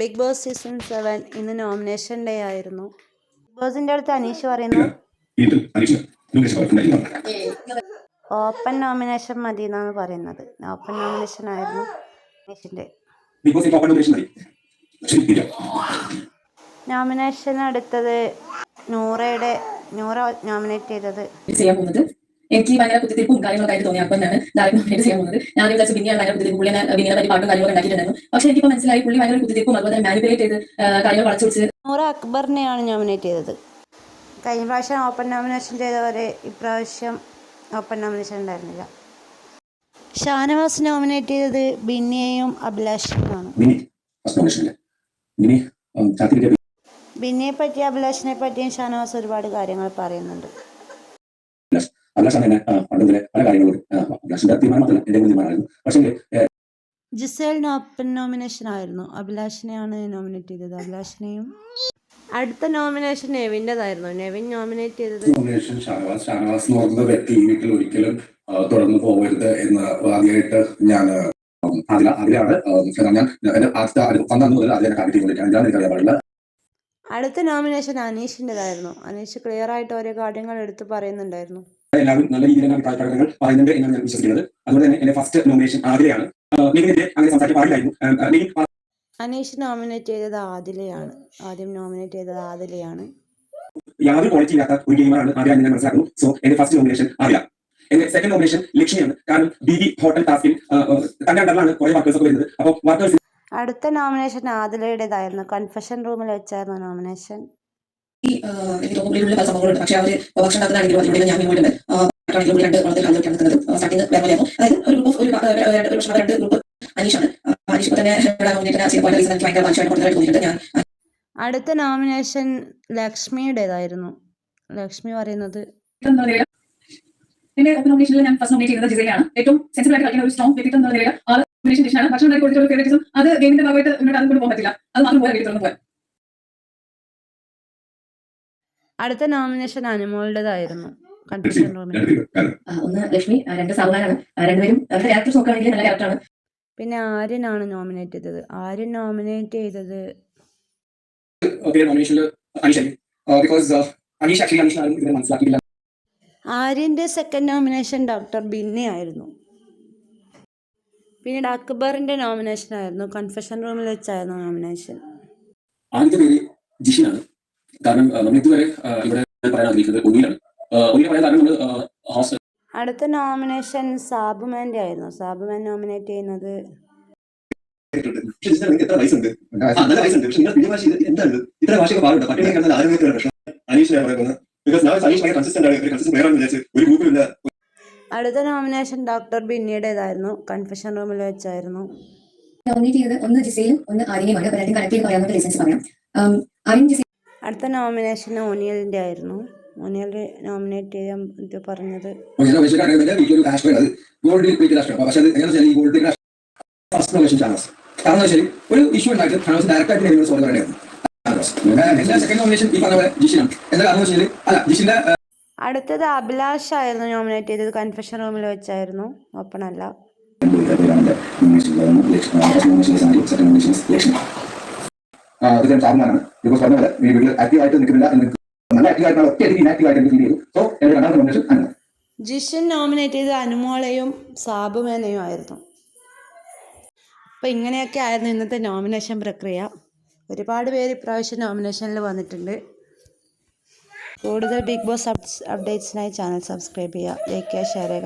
Big Boss season seven ഇന്ന് nomination day ആയിരുന്നു. Bigg ബോസിന്റെ അടുത്ത് അനീഷ് പറയുന്നു ഓപ്പൺ നോമിനേഷൻ മതി എന്നാണ് പറയുന്നത്. ഓപ്പൺ നോമിനേഷൻ ആയിരുന്നു അനീഷിന്റെ. ബിഗ് ബോസ് ഓപ്പൺ നോമിനേഷൻ അടുത്തത് നോമിനേഷൻ എടുത്തത് നൂറയുടെ നൂറ നോമിനേറ്റ് ചെയ്തത് ചെയ്യാൻ പോകുന്നത് എനിക്ക് ഭയങ്കര കുത്തിത്തിരിപ്പും കാര്യങ്ങളൊക്കെ ആയിട്ട് തോന്നി. അപ്പം ഞാൻ ഡയറക്റ്റ് ചെയ്യാൻ പോകുന്നത്. ഞാൻ വിചാരിച്ചു പിന്നെയാണ് ഭയങ്കര കുത്തിരി പുള്ളിനെ വിനിയെ പറ്റി പാട്ടും കാര്യങ്ങളൊക്കെ ഉണ്ടാക്കിയിട്ടുണ്ടായിരുന്നു. പക്ഷേ എനിക്കിപ്പോൾ മനസ്സിലായി പുള്ളി ഭയങ്കര കുത്തിരിപ്പും അതുപോലെ തന്നെ മാനിപ്പുലേറ്റ് ചെയ്ത് കാര്യങ്ങൾ വളച്ചു വെച്ച് നോറ അക്ബറിനെയാണ് നോമിനേറ്റ് ചെയ്തത്. കഴിഞ്ഞ പ്രാവശ്യം ഓപ്പൺ നോമിനേഷൻ ചെയ്തവരെ ഇപ്രാവശ്യം ഓപ്പൺ നോമിനേഷൻ ഉണ്ടായിരുന്നില്ല. ഷാനവാസ് നോമിനേറ്റ് ചെയ്തത് ബിന്നിയെയും അഭിലാഷിനെയുമാണ്. ബിന്നിയെ പറ്റി അഭിലാഷിനെ പറ്റിയും ഷാനവാസ് ഒരുപാട് കാര്യങ്ങൾ പറയുന്നുണ്ട്. അഭിലാഷാണ് എന്നെ പണ്ടതിലെ പല കാര്യങ്ങളും അഭിലാഷിന്റെ തീരുമാനം മാത്രമല്ല എന്റെ കൂടി തീരുമാനമായിരുന്നു. പക്ഷേ ജിസേൽ ഓപ്പൺ നോമിനേഷൻ ആയിരുന്നു. അഭിലാഷിനെയാണ് നോമിനേറ്റ് ചെയ്തത്. അഭിലാഷിനെയും അടുത്ത നോമിനേഷൻ നെവിന്റെതായിരുന്നു. നെവിൻ നോമിനേറ്റ് ചെയ്തത് നോമിനേഷൻ ഷാനവാസ് ഷാനവാസ് എന്ന് പറയുന്ന വ്യക്തി ഈ വീട്ടിൽ ഒരിക്കലും തുടർന്നു പോകരുത് എന്ന് ആദ്യമായിട്ട് ഞാൻ അതില അതിലാണ് ഞാൻ എന്റെ ആദ്യത്തെ വന്നു മുതൽ അതിനെ കാര്യം ചെയ്തുകൊണ്ടിരിക്കുകയാണ് എനിക്കറിയാൻ പാടില്ല. അടുത്ത നോമിനേഷൻ അനീഷിന്റെതായിരുന്നു. അനീഷ് ക്ലിയർ ആയിട്ട് ഓരോ കാര്യങ്ങൾ എടുത്തു പറയുന്നുണ്ടായിരുന്നു. എല്ലാവരും നല്ല രീതിയിലുള്ള അഭിപ്രായ പ്രകടനങ്ങൾ പറയുന്നുണ്ട് എന്നാണ് ഞാൻ വിശ്വസിക്കുന്നത്. അതുകൊണ്ട് തന്നെ എന്റെ ഫസ്റ്റ് നോമിനേഷൻ ആദിലയാണ്. നിവിനെതിരെ അങ്ങനെ സംസാരിക്കാൻ പാടില്ലായിരുന്നു. അനീഷ് നോമിനേറ്റ് ചെയ്തത് ആദിലയാണ്. ആദ്യം നോമിനേറ്റ് ചെയ്തത് ആദിലയാണ്. യാതൊരു ക്വാളിറ്റി ഇല്ലാത്ത ഒരു ഗെയിമറാണ് ആദ്യം ഞാൻ മനസ്സിലാക്കുന്നു. സോ എന്റെ ഫസ്റ്റ് നോമിനേഷൻ ആദില. എന്റെ സെക്കൻഡ് നോമിനേഷൻ ലക്ഷ്മിയാണ്. കാരണം ബി ബി ഹോട്ടൽ ടാസ്കിൽ തന്റെ അണ്ടറിലാണ് കുറെ വർക്കേഴ്സ് ഒക്കെ വരുന്നത്. അപ്പോൾ വർക്കേഴ്സ് അടുത്ത നോമിനേഷൻ ആദിലയുടേതായിരുന്നു. കൺഫെഷൻ റൂമിൽ വെച്ചായിരുന്നു നോമിനേഷൻ എനിക്ക് തോന്നുന്നു പല സംഭവങ്ങളുണ്ട്. പക്ഷേ അവർ ഭക്ഷണം ഞാൻ ആണെങ്കിൽ രണ്ട് വളരെ നിൽക്കുന്നത് സ്റ്റാർട്ടിങ് വേറെയായിരുന്നു അതായത് ഒരു ഗ്രൂപ്പ് ഒരു രണ്ട് ഗ്രൂപ്പ് അനീഷാണ്. ആ, അനീഷ് തന്നെ ഭയങ്കര മനുഷ്യമായിട്ട് കൂടുതലായിട്ട് തോന്നിയിട്ടുണ്ട്. ഞാൻ അടുത്ത നോമിനേഷൻ ലക്ഷ്മിയുടേതായിരുന്നു. ലക്ഷ്മി പറയുന്നത് എന്റെ നോമിനേഷനിൽ ഞാൻ ഫസ്റ്റ് നോമിനേറ്റ് ചെയ്തത് ജിസയിലാണ് ഏറ്റവും സെൻസിബിൾ ആയിട്ട് കളിക്കുന്ന ഒരു സ്ട്രോങ് വ്യക്തിത്വം എന്ന് നിലയിൽ ആൾ നോമിനേഷൻ ഡിഷാണ് ഭക്ഷണം ഉണ്ടാക്കി കൊടുത്തിട്ടുള്ള ഫേവറേറ്റിസം അത് ഗെയിമിന്റെ ഭാഗമായിട്ട് അതുകൊണ്ട് പോകാൻ പറ്റില്ല. അത് മാത്രം പോയാൽ വ്യക്തിത്വം പോകാൻ അടുത്ത നോമിനേഷൻ അനുമോളുടേതായിരുന്നു. കൺഫ്യൂഷൻ റൂമിൽ ആ, ഒന്ന് ലക്ഷ്മി രണ്ട് സാവധാനാണ്. രണ്ടുപേരും അവരുടെ ക്യാരക്ടേഴ്സ് നോക്കുകയാണെങ്കിൽ നല്ല ക്യാരക്ടറാണ് പിന്നെ ആര്യനാണ് നോമിനേറ്റ് ചെയ്തത്. ആര്യൻ നോമിനേറ്റ് ചെയ്തത് ആര്യന്റെ സെക്കൻഡ് നോമിനേഷൻ ഡോക്ടർ ബിന്നി ആയിരുന്നു. പിന്നീട് അക്ബറിന്റെ നോമിനേഷൻ ആയിരുന്നു. കൺഫെഷൻ റൂമിൽ വെച്ചായിരുന്നു നോമിനേഷൻ ആദ്യത്തെ പേര് ജിഷിനാണ്. കാരണം ആ, നമ്മൾ ഇതുവരെ ആ, ഇവിടെ പറയാൻ ആഗ്രഹിക്കുന്നത് ഒന്നിലാണ്. ഒന്നിനെ പറയാൻ കാരണം നമ്മൾ ഹോസ്റ്റൽ അടുത്ത നോമിനേഷൻ സാബുമാന്റെ ആയിരുന്നു. സാബുമാൻ നോമിനേറ്റ് ചെയ്യുന്നത് എത്ര വയസ്സുണ്ട്? നല്ല വയസ്സുണ്ട്. പക്ഷെ നിങ്ങൾ ഭാഷ എന്താണ്? ഇത്ര ഭാഷയൊക്കെ പാടുണ്ട്? പട്ടിണി കിടന്നാൽ ആരോഗ്യത്തിലുള്ള പ്രശ്നം അനീഷിനെ പറയുന്നത്. ബിക്കോസ് ഞാൻ അനീഷ് ഭയങ്കര കൺസിസ്റ്റന്റ് ആണ്. കൺസിസ്റ്റന്റ് വേറെ വിചാരിച്ച് ഒരു ഗ്രൂപ്പിലില്ല അടുത്ത നോമിനേഷൻ ഡോക്ടർ ബിന്നിയുടേതായിരുന്നു. കൺഫെഷൻ റൂമിൽ വെച്ചായിരുന്നു. നോമിനേറ്റ് ചെയ്തത് ഒന്ന് ജിസയിലും ഒന്ന് ആര്യനുമാണ് രണ്ടും കണക്ട് ചെയ്ത് ലൈസൻസ് പറയാം. ആര്യൻ ജിസ അടുത്ത നോമിനേഷൻ ഓനിയലിന്റെ ആയിരുന്നു. ഓനിയൽ നോമിനേറ്റ് ചെയ്യാൻ ഇത് പറഞ്ഞത് കാരണം ഒരു ഇഷ്യൂ ഉണ്ടായിട്ട് സോൾവ് പറയേണ്ടത് സെക്കൻഡ് നോമിനേഷൻ ഈ പറഞ്ഞ പോലെ ജിഷിനാണ്. എന്താ കാരണം വെച്ചാൽ അല്ല ജിഷിന്റെ അടുത്തത് അഭിലാഷ് ആയിരുന്നു നോമിനേറ്റ് ചെയ്തത്. കൺഫെഷൻ റൂമിൽ വെച്ചായിരുന്നു. ഓപ്പൺ അല്ല. സാധനമാണ് ബിക്കോസ് പറഞ്ഞ പോലെ ഈ വീട്ടിൽ ആക്റ്റീവ് ആയിട്ട് നിൽക്കുന്നില്ല എന്ന് നല്ല ആക്റ്റീവ് ആയിട്ടുള്ള ഒറ്റ ഇനാക്റ്റീവ് ചെയ്തു. സോ എന്റെ രണ്ടാമത്തെ നോമിനേഷൻ അങ്ങനെ. ജിഷൻ നോമിനേറ്റ് ചെയ്ത അനുമോളെയും സാബുമേനയും ആയിരുന്നു. അപ്പോൾ ഇങ്ങനെയൊക്കെ ആയിരുന്നു ഇന്നത്തെ നോമിനേഷൻ പ്രക്രിയ. ഒരുപാട് പേര് ഇപ്രാവശ്യം നോമിനേഷനിൽ വന്നിട്ടുണ്ട്. കൂടുതൽ ബിഗ് ബോസ് അപ്ഡേറ്റ്സിനായി ചാനൽ സബ്സ്ക്രൈബ് ചെയ്യുക. ലൈക്ക് ചെയ്യുക ഷെയർ ചെയ്യുക.